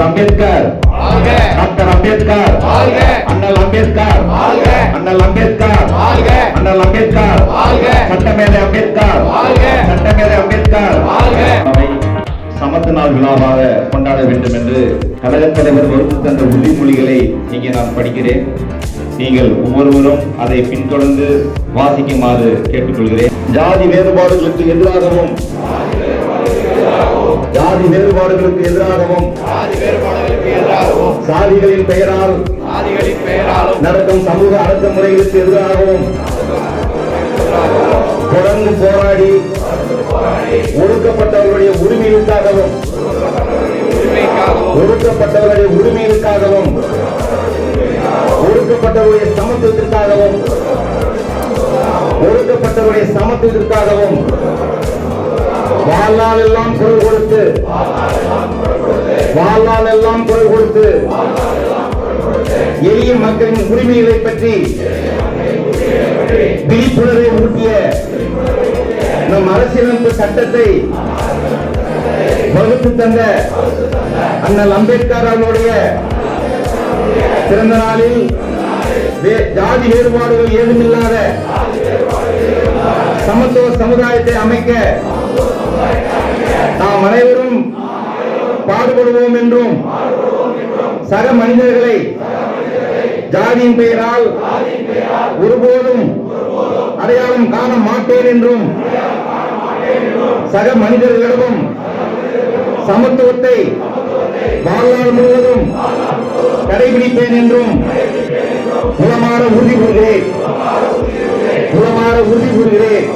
Doctor Ambedkar. Doctor Ambedkar. அண்ணல் அம்பேத்கர். வாழ்க. அண்ணல் அம்பேத்கர். அண்ணல் அம்பேத்கர். சட்டமேதை அம்பேத்கர். சட்டமேதை அம்பேத்கர். சமத்து நாள் விழாவாக கொண்டாட வேண்டும் என்று கழகத் தலைவர் வகுத்து தந்த உறுதிமொழிகளை இங்கே நான் படிக்கிறேன். நீங்கள் ஒவ்வொருவரும் அதை பின்தொடர்ந்து வாசிக்குமாறு கேட்டுக்கொள்கிறேன். ஜாதி வேறுபாடுகளுக்கு எதிராகவும் ஜாதி வேறுபாடுகளுக்கு எதிராகவும் சாதிகளின் பெயரால் நடக்கும் சமூக அடக்குமுறைகளுக்கு எதிராகவும் தொடர்ந்து போராடி ஒடுக்கப்பட்டவர்களுடைய உரிமைகளுக்காகவும் ஒடுக்கப்பட்டவர்களுடைய உரிமைகளுக்காகவும் ஒடுக்கப்பட்டவருடைய சமத்துவத்திற்காகவும் ஒடுக்கப்பட்டவருடைய சமத்துவத்திற்காகவும் வாழ்நாள் எல்லாம் குரல் கொடுத்து. வாழ்நாள் எல்லாம் குரல் கொடுத்து. எளிய மக்களின் உரிமைகளை பற்றி விழிப்புணர்வை ஊட்டிய நம் அரசியலமைப்பு சட்டத்தை வகுத்து தந்த அண்ணல் அம்பேத்கர் அவர்களுடைய பிறந்த நாளில் ஜாதி வேறுபாடுகள் ஏதுமில்லாத சமத்துவ சமுதாயத்தை அமைக்க நாம் அனைவரும் பாடுபடுவோம் என்றும் சக மனிதர்களை ஜாதியின் பெயரால் ஒருபோதும் அடையாளம் காண மாட்டேன் என்றும் சக மனிதர்களிடமும் சமத்துவத்தை வாழ்நாள் முழுவதும் கடைபிடிப்பேன் என்றும் உளமாற உறுதி கூறுகிறேன். உளமாற உறுதி கூறுகிறேன்.